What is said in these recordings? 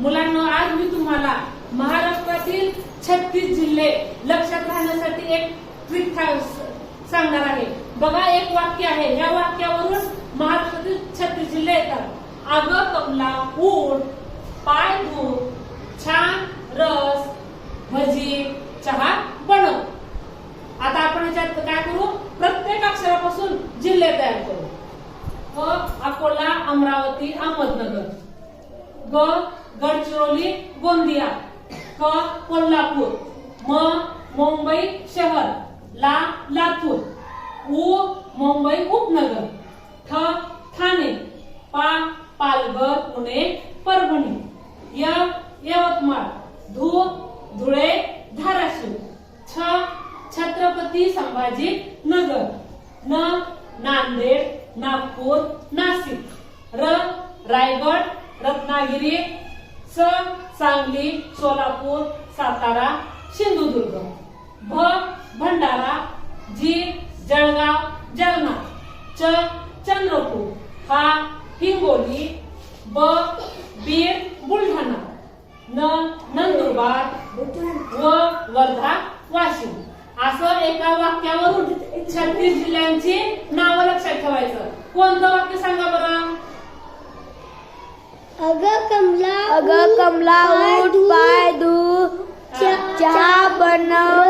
मुलांना आज मी तुम्हाला महाराष्ट्रातील छत्तीस जिल्हे लक्षात राहण्यासाठी एक ट्रिक सांगणार आहे. बघा एक वाक्य आहे. या वाक्यावरून महाराष्ट्रातील छत्तीस जिल्हे येतात. आग कमला ऊट पाय दूध छान रस भजी चहा बनव. आता आपण याच्यात काय करू? प्रत्येक अक्षरापासून जिल्हे तयार करू. अकोला अमरावती अहमदनगर. ग गडचिरोली गोंदिया क कोल्हापूर म मुंबई शहर ला लातूर उ मुंबई उपनगर ठ ठाणे पा पालघर पुणे परभणी य यवतमाळ धू धुळे धाराशिव छ छत्रपती संभाजी नगर न नांदेड नागपूर नाशिक र रायगड रत्नागिरी स सांगली सोलापूर सातारा सिंधुदुर्ग भ भंडारा जी जळगाव जालना च चंद्रपूर हा हिंगोली ब बीड बुलढाणा न नंदुरबार व वर्धा वाशिम. असं एका वाक्यावरून छत्तीस जिल्ह्यांची नावं लक्षात ठेवायचं. कोणतं वाक्य सांगा बरं? अग कमला अग कमला उठ पाय धू चहा बनव.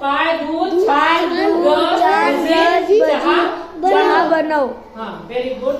पाय दूध पाय भजी, चहा चहा बनव. हा व्हेरी गुड